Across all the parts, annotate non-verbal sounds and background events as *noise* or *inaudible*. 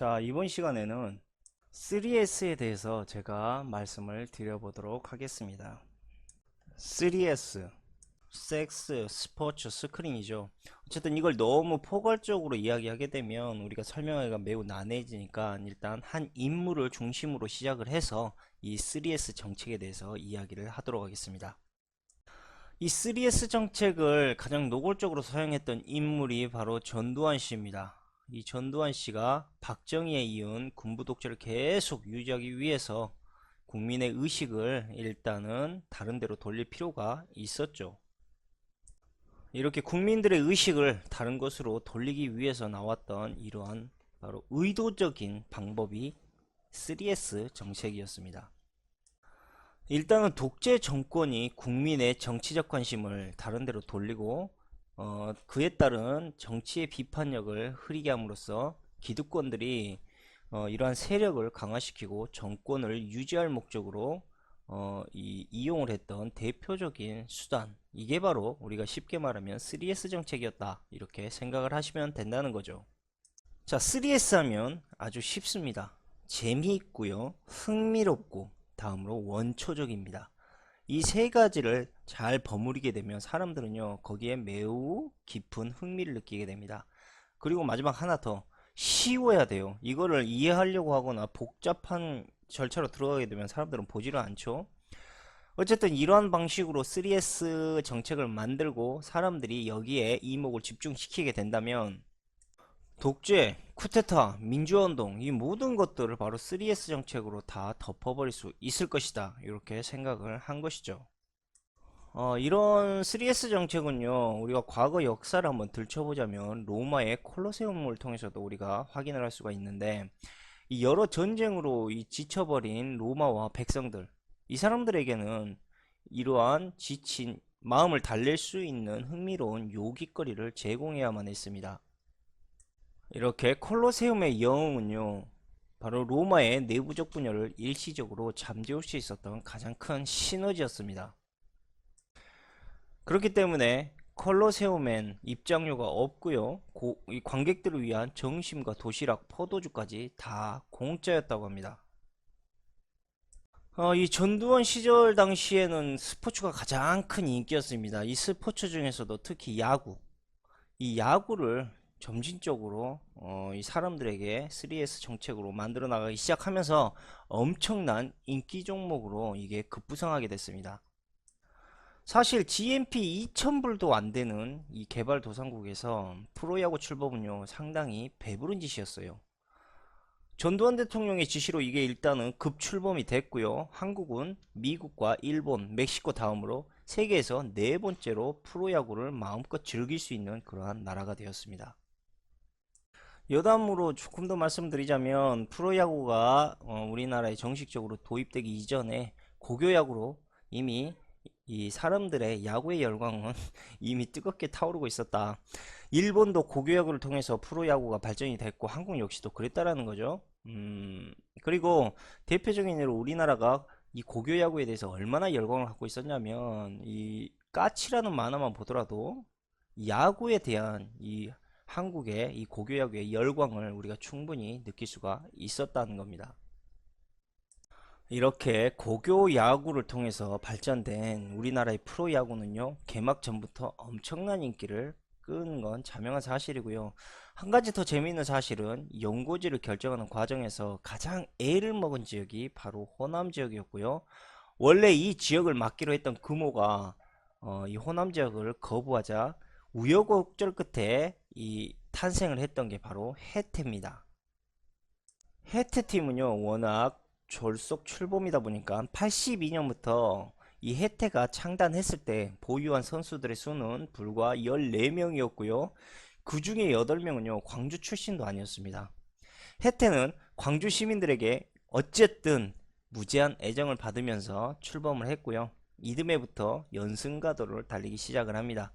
자, 이번 시간에는 3S에 대해서 제가 말씀을 드려보도록 하겠습니다. 3S, 섹스, 스포츠, 스크린이죠. 어쨌든 이걸 너무 포괄적으로 이야기하게 되면 우리가 설명하기가 매우 난해지니까 일단 한 인물을 중심으로 시작을 해서 이 3S 정책에 대해서 이야기를 하도록 하겠습니다. 이 3S 정책을 가장 노골적으로 사용했던 인물이 바로 전두환 씨입니다. 이 전두환 씨가 박정희에 이은 군부 독재를 계속 유지하기 위해서 국민의 의식을 일단은 다른 데로 돌릴 필요가 있었죠. 이렇게 국민들의 의식을 다른 곳으로 돌리기 위해서 나왔던 이러한 바로 의도적인 방법이 3S 정책이었습니다. 일단은 독재 정권이 국민의 정치적 관심을 다른 데로 돌리고 어, 그에 따른 정치의 비판력을 흐리게 함으로써 기득권들이 어, 이러한 세력을 강화시키고 정권을 유지할 목적으로 어, 이, 이용을 했던 대표적인 수단. 이게 바로 우리가 쉽게 말하면 3S 정책이었다. 이렇게 생각을 하시면 된다는 거죠. 자 3S 하면 아주 쉽습니다. 재미있고요. 흥미롭고 다음으로 원초적입니다. 이 세 가지를 잘 버무리게 되면 사람들은요 거기에 매우 깊은 흥미를 느끼게 됩니다. 그리고 마지막 하나 더 쉬워야 돼요. 이거를 이해하려고 하거나 복잡한 절차로 들어가게 되면 사람들은 보지를 않죠. 어쨌든 이러한 방식으로 3S 정책을 만들고 사람들이 여기에 이목을 집중시키게 된다면 독재, 쿠데타, 민주화운동 이 모든 것들을 바로 3S 정책으로 다 덮어버릴 수 있을 것이다. 이렇게 생각을 한 것이죠 어, 이런 3S 정책은요 우리가 과거 역사를 한번 들춰보자면 로마의 콜로세움을 통해서도 우리가 확인을 할 수가 있는데 이 여러 전쟁으로 이 지쳐버린 로마와 백성들 이 사람들에게는 이러한 지친 마음을 달랠 수 있는 흥미로운 요깃거리를 제공해야만 했습니다. 이렇게 콜로세움의 영웅은요, 바로 로마의 내부적 분열을 일시적으로 잠재울 수 있었던 가장 큰 시너지였습니다. 그렇기 때문에 콜로세움엔 입장료가 없고요. 고, 이 관객들을 위한 점심과 도시락, 포도주까지 다 공짜였다고 합니다. 어, 이 전두환 시절 당시에는 스포츠가 가장 큰 인기였습니다. 이 스포츠 중에서도 특히 야구. 이 야구를 점진적으로 어, 이 사람들에게 3S 정책으로 만들어 나가기 시작하면서 엄청난 인기 종목으로 이게 급부상하게 됐습니다. 사실 GMP 2000불도 안 되는 이 개발도상국에서 프로야구 출범은요 상당히 배부른 짓이었어요. 전두환 대통령의 지시로 이게 일단은 급 출범이 됐고요. 한국은 미국과 일본, 멕시코 다음으로 세계에서 네 번째로 프로야구를 마음껏 즐길 수 있는 그러한 나라가 되었습니다. 여담으로 조금 더 말씀드리자면 프로야구가 어, 우리나라에 정식적으로 도입되기 이전에 고교야구로 이미 이 사람들의 야구의 열광은 *laughs* 이미 뜨겁게 타오르고 있었다. 일본도 고교야구를 통해서 프로야구가 발전이 됐고 한국 역시도 그랬다라는 거죠. 음, 그리고 대표적인 예로 우리나라가 이 고교야구에 대해서 얼마나 열광을 갖고 있었냐면 이 까치라는 만화만 보더라도 야구에 대한 이 한국의 이 고교야구의 열광을 우리가 충분히 느낄 수가 있었다는 겁니다. 이렇게 고교 야구를 통해서 발전된 우리나라의 프로 야구는요 개막 전부터 엄청난 인기를 끈건 자명한 사실이고요. 한 가지 더 재미있는 사실은 연고지를 결정하는 과정에서 가장 애를 먹은 지역이 바로 호남 지역이었고요. 원래 이 지역을 맡기로 했던 금호가 어, 이 호남 지역을 거부하자 우여곡절 끝에 이 탄생을 했던 게 바로 해태입니다. 해태 팀은요 워낙 졸속 출범이다 보니까 82년부터 이 혜태가 창단했을 때 보유한 선수들의 수는 불과 14명이었고요. 그 중에 8명은요, 광주 출신도 아니었습니다. 혜태는 광주 시민들에게 어쨌든 무제한 애정을 받으면서 출범을 했고요. 이듬해부터 연승가도를 달리기 시작을 합니다.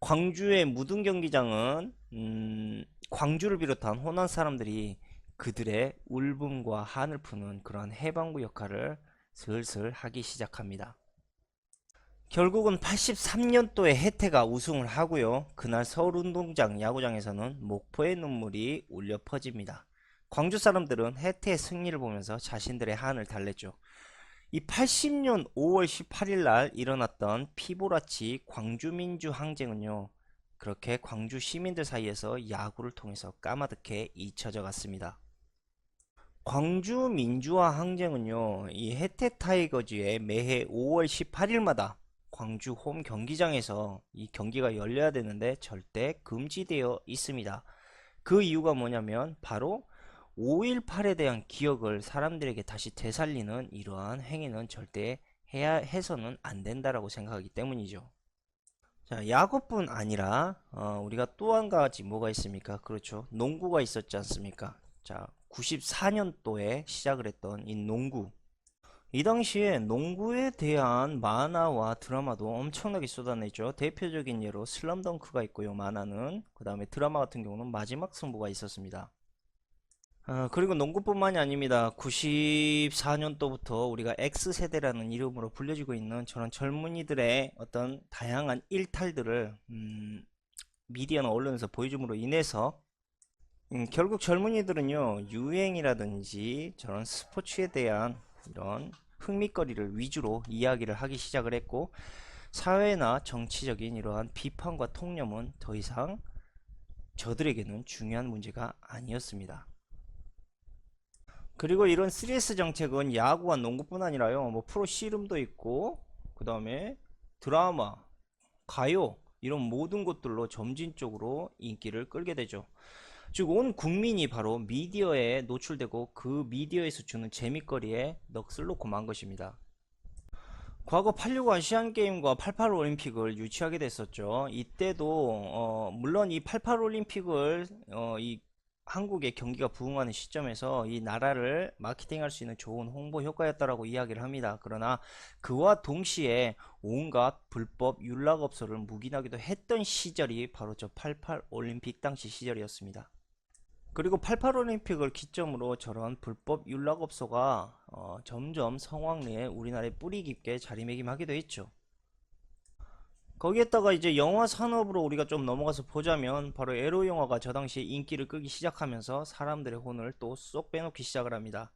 광주의 무등 경기장은 음, 광주를 비롯한 호남 사람들이 그들의 울분과 한을 푸는 그런 해방구 역할을 슬슬 하기 시작합니다. 결국은 83년도에 혜태가 우승을 하고요. 그날 서울운동장 야구장에서는 목포의 눈물이 울려 퍼집니다. 광주 사람들은 해태의 승리를 보면서 자신들의 한을 달랬죠. 이 80년 5월 18일 날 일어났던 피보라치 광주민주 항쟁은요. 그렇게 광주 시민들 사이에서 야구를 통해서 까마득해 잊혀져 갔습니다. 광주 민주화 항쟁은요, 이 해태 타이거즈의 매해 5월 18일마다 광주 홈 경기장에서 이 경기가 열려야 되는데 절대 금지되어 있습니다. 그 이유가 뭐냐면 바로 5.18에 대한 기억을 사람들에게 다시 되살리는 이러한 행위는 절대 해야 해서는 안 된다라고 생각하기 때문이죠. 자, 야구뿐 아니라 어, 우리가 또 한 가지 뭐가 있습니까? 그렇죠. 농구가 있었지 않습니까? 자, 94년도에 시작을 했던 이 농구. 이 당시에 농구에 대한 만화와 드라마도 엄청나게 쏟아냈죠. 대표적인 예로 슬럼덩크가 있고요. 만화는 그 다음에 드라마 같은 경우는 마지막 승부가 있었습니다. 아, 그리고 농구뿐만이 아닙니다. 94년도부터 우리가 X세대라는 이름으로 불려지고 있는 저런 젊은이들의 어떤 다양한 일탈들을 음, 미디어나 언론에서 보여줌으로 인해서 음, 결국 젊은이들은요 유행이라든지 저런 스포츠에 대한 이런 흥미거리를 위주로 이야기를 하기 시작을 했고 사회나 정치적인 이러한 비판과 통념은 더 이상 저들에게는 중요한 문제가 아니었습니다. 그리고 이런 3S 정책은 야구와 농구뿐 아니라요. 뭐 프로 씨름도 있고 그 다음에 드라마, 가요 이런 모든 것들로 점진적으로 인기를 끌게 되죠. 즉 온 국민이 바로 미디어에 노출되고 그 미디어에서 주는 재미거리에 넋을 놓고 만 것입니다. 과거 86 아시안 게임과 88 올림픽을 유치하게 됐었죠. 이때도 어, 물론 이 88 올림픽을 어, 이 한국의 경기가 부흥하는 시점에서 이 나라를 마케팅할 수 있는 좋은 홍보 효과였다라고 이야기를 합니다. 그러나 그와 동시에 온갖 불법 윤락업소를 묵인하기도 했던 시절이 바로 저 88 올림픽 당시 시절이었습니다. 그리고 88 올림픽을 기점으로 저런 불법 윤락업소가 어, 점점 성황리에 우리나라에 뿌리 깊게 자리매김하기도 했죠. 거기에다가 이제 영화 산업으로 우리가 좀 넘어가서 보자면 바로 에로 영화가 저 당시에 인기를 끄기 시작하면서 사람들의 혼을 또 쏙 빼놓기 시작을 합니다.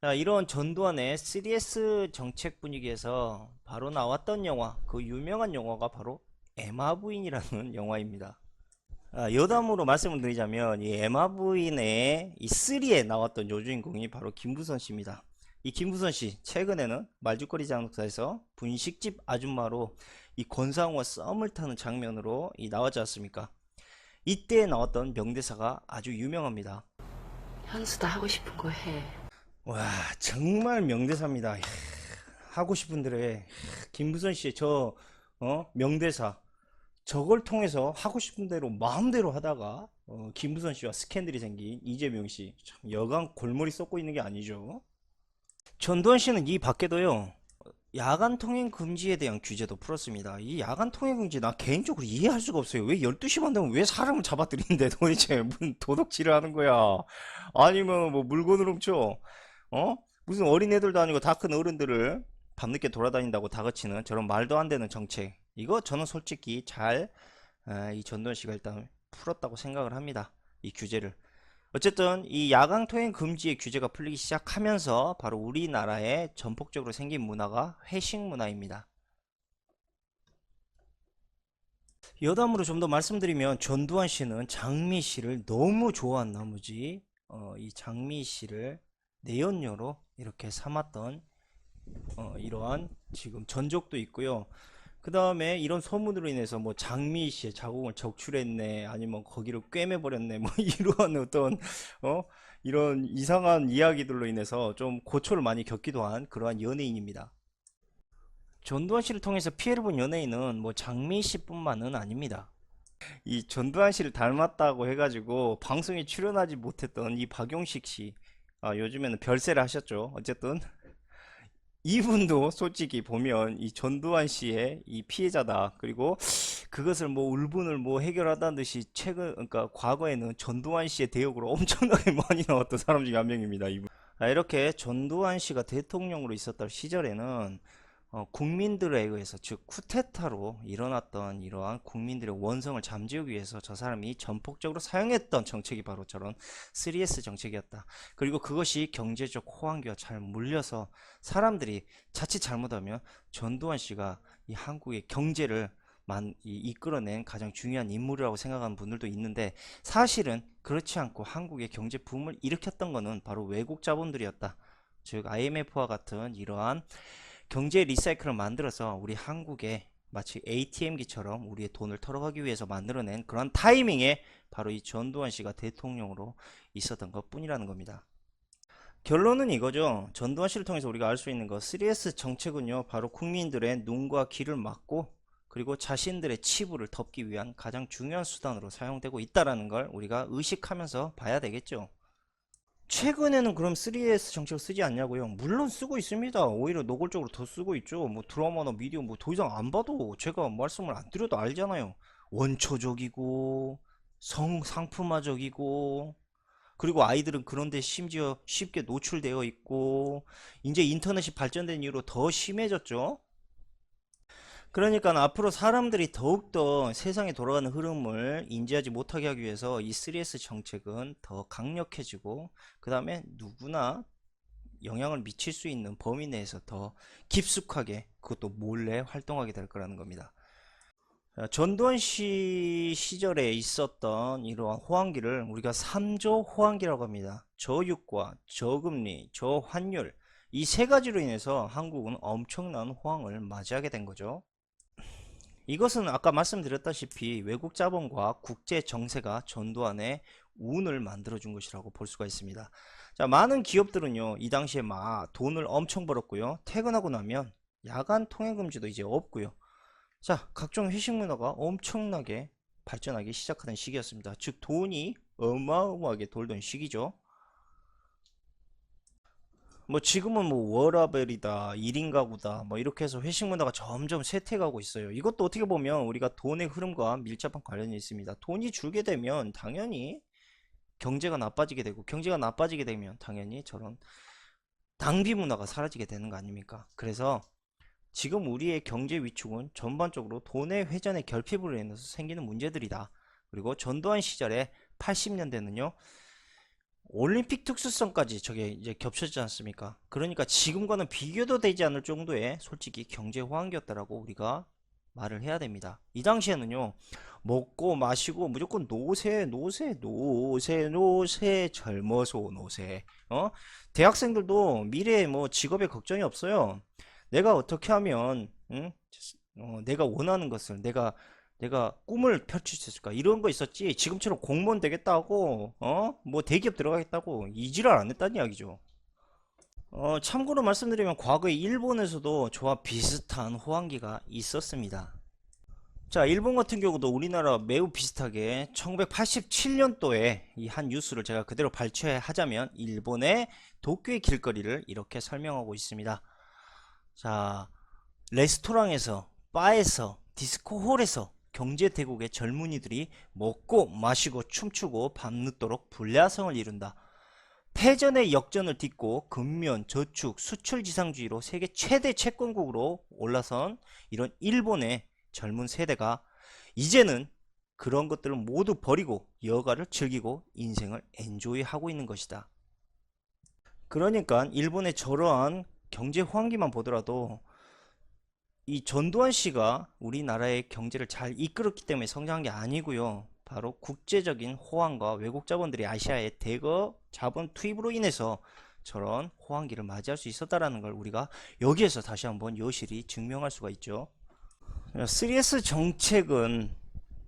자, 이런 전두환의 3S 정책 분위기에서 바로 나왔던 영화, 그 유명한 영화가 바로 에마 부인이라는 *laughs* 영화입니다. 아, 여담으로 말씀을 드리자면 이 에마 부인의 이 3에 나왔던 여주인공이 바로 김부선 씨입니다. 이 김부선 씨 최근에는 말죽거리 장독사에서 분식집 아줌마로 이 권상우와 썸을 타는 장면으로 이 나왔지 않습니까? 이때 나왔던 명대사가 아주 유명합니다. 현수도 하고 싶은 거 해. 와 정말 명대사입니다. 하고 싶은 대로 해. 김부선 씨의 저 어, 명대사 저걸 통해서 하고 싶은 대로 마음대로 하다가 어, 김부선 씨와 스캔들이 생긴 이재명 씨 참 여간 골머리 썩고 있는 게 아니죠. 전두환 씨는 이 밖에도요. 야간 통행 금지에 대한 규제도 풀었습니다. 이 야간 통행 금지 나 개인적으로 이해할 수가 없어요. 왜 12시만 되면 왜 사람을 잡아들이는데 *laughs* 도대체 무슨 도덕질을 하는 거야? 아니면 뭐 물건을 훔쳐? 어? 무슨 어린애들도 아니고 다 큰 어른들을 밤늦게 돌아다닌다고 다그치는 저런 말도 안 되는 정책. 이거 저는 솔직히 잘, 아, 이 전두환 씨가 일단 풀었다고 생각을 합니다. 이 규제를. 어쨌든 이 야간 통행 금지의 규제가 풀리기 시작하면서 바로 우리나라에 전폭적으로 생긴 문화가 회식 문화입니다. 여담으로 좀 더 말씀드리면 전두환 씨는 장미 씨를 너무 좋아한 나머지 어, 이 장미 씨를 내연녀로 이렇게 삼았던 어, 이러한 지금 전적도 있고요. 그 다음에 이런 소문으로 인해서 뭐 장미 씨의 자궁을 적출했네, 아니면 거기를 꿰매버렸네, 뭐 *laughs* 이러한 어떤 어 이런 이상한 이야기들로 인해서 좀 고초를 많이 겪기도 한 그러한 연예인입니다. 전두환 씨를 통해서 피해를 본 연예인은 뭐 장미 씨뿐만은 아닙니다. 이 전두환 씨를 닮았다고 해가지고 방송에 출연하지 못했던 이 박용식 씨, 아, 요즘에는 별세를 하셨죠. 어쨌든 이분도 솔직히 보면 이 전두환 씨의 이 피해자다. 그리고 그것을 뭐 울분을 뭐 해결하다는 듯이 최근 그러니까 과거에는 전두환 씨의 대역으로 *laughs* 엄청나게 많이 나왔던 사람 중에 한 명입니다. 이분. 아, 이렇게 전두환 씨가 대통령으로 있었던 시절에는 어, 국민들에 의해서 즉 쿠데타로 일어났던 이러한 국민들의 원성을 잠재우기 위해서 저 사람이 전폭적으로 사용했던 정책이 바로 저런 3S 정책이었다. 그리고 그것이 경제적 호황기와 잘 물려서 사람들이 자칫 잘못하면 전두환 씨가 이 한국의 경제를 만, 이, 이끌어낸 가장 중요한 인물이라고 생각하는 분들도 있는데 사실은 그렇지 않고 한국의 경제 붐을 일으켰던 것은 바로 외국 자본들이었다. 즉 IMF와 같은 이러한 경제 리사이클을 만들어서 우리 한국에 마치 ATM기처럼 우리의 돈을 털어가기 위해서 만들어낸 그런 타이밍에 바로 이 전두환 씨가 대통령으로 있었던 것 뿐이라는 겁니다. 결론은 이거죠. 전두환 씨를 통해서 우리가 알 수 있는 것 3S 정책은요. 바로 국민들의 눈과 귀를 막고 그리고 자신들의 치부를 덮기 위한 가장 중요한 수단으로 사용되고 있다라는 걸 우리가 의식하면서 봐야 되겠죠. 최근에는 그럼 3S 정책을 쓰지 않냐고요? 물론 쓰고 있습니다. 오히려 노골적으로 더 쓰고 있죠. 뭐 드라마나 미디어 뭐 더 이상 안 봐도 제가 말씀을 안 드려도 알잖아요. 원초적이고 성 상품화적이고 그리고 아이들은 그런데 심지어 쉽게 노출되어 있고 이제 인터넷이 발전된 이후로 더 심해졌죠. 그러니까 앞으로 사람들이 더욱더 세상에 돌아가는 흐름을 인지하지 못하게 하기 위해서 이 3S 정책은 더 강력해지고 그 다음에 누구나 영향을 미칠 수 있는 범위 내에서 더 깊숙하게 그것도 몰래 활동하게 될 거라는 겁니다. 자, 전두환 씨 시절에 있었던 이러한 호황기를 우리가 3조 호황기라고 합니다. 저유가, 저금리, 저환율 이 세 가지로 인해서 한국은 엄청난 호황을 맞이하게 된 거죠. 이것은 아까 말씀드렸다시피 외국 자본과 국제 정세가 전두환의 운을 만들어준 것이라고 볼 수가 있습니다. 자, 많은 기업들은요, 이 당시에 막 돈을 엄청 벌었고요. 퇴근하고 나면 야간 통행 금지도 이제 없고요. 자, 각종 회식 문화가 엄청나게 발전하기 시작하는 시기였습니다. 즉, 돈이 어마어마하게 돌던 시기죠. 뭐 지금은 뭐 워라벨이다, 1인 가구다, 뭐 이렇게 해서 회식 문화가 점점 쇠퇴가고 있어요. 이것도 어떻게 보면 우리가 돈의 흐름과 밀접한 관련이 있습니다. 돈이 줄게 되면 당연히 경제가 나빠지게 되고 경제가 나빠지게 되면 당연히 저런 낭비 문화가 사라지게 되는 거 아닙니까? 그래서 지금 우리의 경제 위축은 전반적으로 돈의 회전의 결핍으로 인해서 생기는 문제들이다. 그리고 전두환 시절에 80년대는요. 올림픽 특수성까지 저게 이제 겹쳐지지 않습니까? 그러니까 지금과는 비교도 되지 않을 정도의 솔직히 경제 호황기였다라고 우리가 말을 해야 됩니다. 이 당시에는요, 먹고 마시고 무조건 노세, 노세, 노세, 노세, 젊어서 노세. 어? 대학생들도 미래에 뭐 직업에 걱정이 없어요. 내가 어떻게 하면, 응? 어, 내가 원하는 것을 내가 내가 꿈을 펼칠 수 있을까? 이런 거 있었지. 지금처럼 공무원 되겠다고, 어? 뭐 대기업 들어가겠다고 이 지랄 안 했다는 이야기죠. 어, 참고로 말씀드리면 과거에 일본에서도 저와 비슷한 호황기가 있었습니다. 자, 일본 같은 경우도 우리나라 매우 비슷하게 1987년도에 이 한 뉴스를 제가 그대로 발췌하자면 일본의 도쿄의 길거리를 이렇게 설명하고 있습니다. 자, 레스토랑에서, 바에서, 디스코홀에서 경제 대국의 젊은이들이 먹고 마시고 춤추고 밤늦도록 불야성을 이룬다. 패전의 역전을 딛고 근면, 저축, 수출 지상주의로 세계 최대 채권국으로 올라선 이런 일본의 젊은 세대가 이제는 그런 것들을 모두 버리고 여가를 즐기고 인생을 엔조이하고 있는 것이다. 그러니까 일본의 저러한 경제 호황기만 보더라도 이 전두환 씨가 우리나라의 경제를 잘 이끌었기 때문에 성장한 게 아니고요. 바로 국제적인 호황과 외국 자본들이 아시아에 대거 자본 투입으로 인해서 저런 호황기를 맞이할 수 있었다라는 걸 우리가 여기에서 다시 한번 여실히 증명할 수가 있죠. 3S 정책은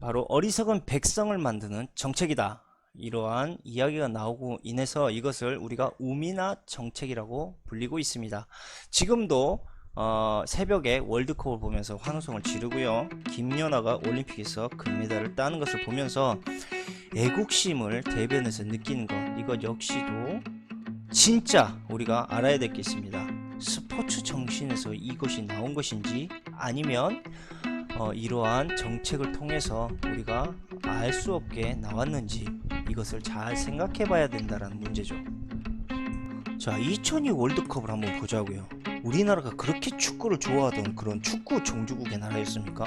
바로 어리석은 백성을 만드는 정책이다. 이러한 이야기가 나오고 인해서 이것을 우리가 우미나 정책이라고 불리고 있습니다. 지금도 어, 새벽에 월드컵을 보면서 환호성을 지르고요. 김연아가 올림픽에서 금메달을 따는 것을 보면서 애국심을 대변해서 느끼는 것 이것 역시도 진짜 우리가 알아야 될 게 있습니다. 스포츠 정신에서 이것이 나온 것인지 아니면 어, 이러한 정책을 통해서 우리가 알 수 없게 나왔는지 이것을 잘 생각해 봐야 된다는 문제죠. 자, 2002 월드컵을 한번 보자고요. 우리나라가 그렇게 축구를 좋아하던 그런 축구 종주국의 나라였습니까?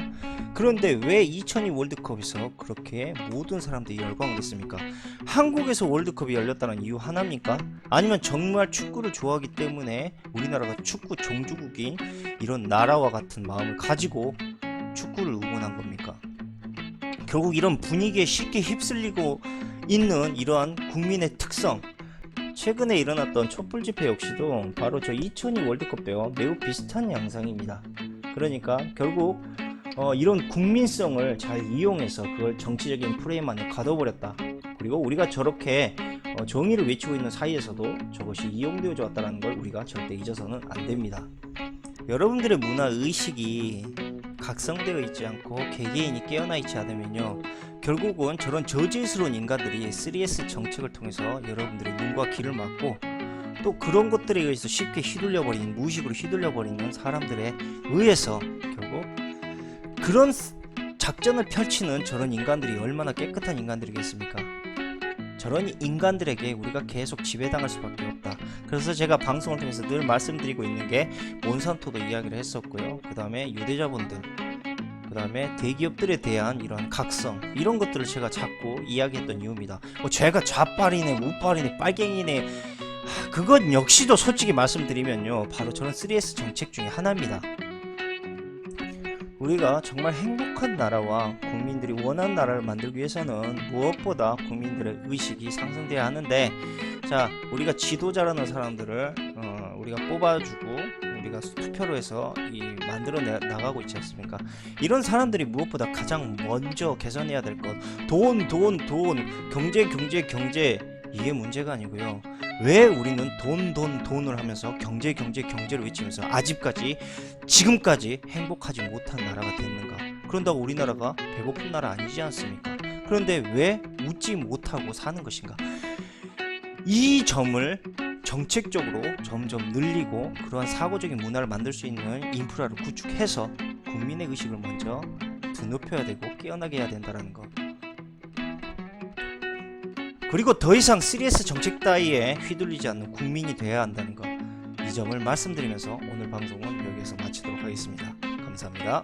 그런데 왜 2002 월드컵에서 그렇게 모든 사람들이 열광을 했습니까? 한국에서 월드컵이 열렸다는 이유 하나입니까? 아니면 정말 축구를 좋아하기 때문에 우리나라가 축구 종주국인 이런 나라와 같은 마음을 가지고 축구를 응원한 겁니까? 결국 이런 분위기에 쉽게 휩쓸리고 있는 이러한 국민의 특성 최근에 일어났던 촛불 집회 역시도 바로 저 2002 월드컵 때와 매우 비슷한 양상입니다. 그러니까 결국 어, 이런 국민성을 잘 이용해서 그걸 정치적인 프레임 안에 가둬버렸다. 그리고 우리가 저렇게 어, 정의를 외치고 있는 사이에서도 저것이 이용되어져 왔다는 걸 우리가 절대 잊어서는 안 됩니다. 여러분들의 문화 의식이 각성되어 있지 않고 개개인이 깨어나 있지 않으면요. 결국은 저런 저질스러운 인간들이 3S 정책을 통해서 여러분들의 눈과 귀를 막고 또 그런 것들에 의해서 쉽게 휘둘려 버리는 무의식으로 휘둘려 버리는 사람들에 의해서 결국 그런 스- 작전을 펼치는 저런 인간들이 얼마나 깨끗한 인간들이겠습니까? 저런 인간들에게 우리가 계속 지배당할 수밖에 없다. 그래서 제가 방송을 통해서 늘 말씀드리고 있는 게 몬산토도 이야기를 했었고요. 그 다음에 유대자본들, 그 다음에 대기업들에 대한 이런 각성 이런 것들을 제가 자꾸 이야기했던 이유입니다. 뭐 제가 좌빨이네, 우빨이네, 빨갱이네 하, 그건 역시도 솔직히 말씀드리면요 바로 저런 3S 정책 중에 하나입니다. 우리가 정말 행복한 나라와 국민들이 원하는 나라를 만들기 위해서는 무엇보다 국민들의 의식이 상승돼야 하는데 자 우리가 지도자라는 사람들을 어, 우리가 뽑아주고 우리가 투표로 해서 이 만들어 내- 나가고 있지 않습니까? 이런 사람들이 무엇보다 가장 먼저 개선해야 될 것 돈, 돈, 돈, 경제, 경제, 경제 이게 문제가 아니고요. 왜 우리는 돈, 돈, 돈을 하면서 경제, 경제, 경제를 외치면서 아직까지 지금까지 행복하지 못한 나라가 됐는가? 그런다고 우리나라가 배고픈 나라 아니지 않습니까? 그런데 왜 웃지 못하고 사는 것인가? 이 점을 정책적으로 점점 늘리고 그러한 사고적인 문화를 만들 수 있는 인프라를 구축해서 국민의 의식을 먼저 드높여야 되고 깨어나게 해야 된다는 것. 그리고 더 이상 3S 정책 따위에 휘둘리지 않는 국민이 되어야 한다는 것. 이 점을 말씀드리면서 오늘 방송은 여기에서 마치도록 하겠습니다. 감사합니다.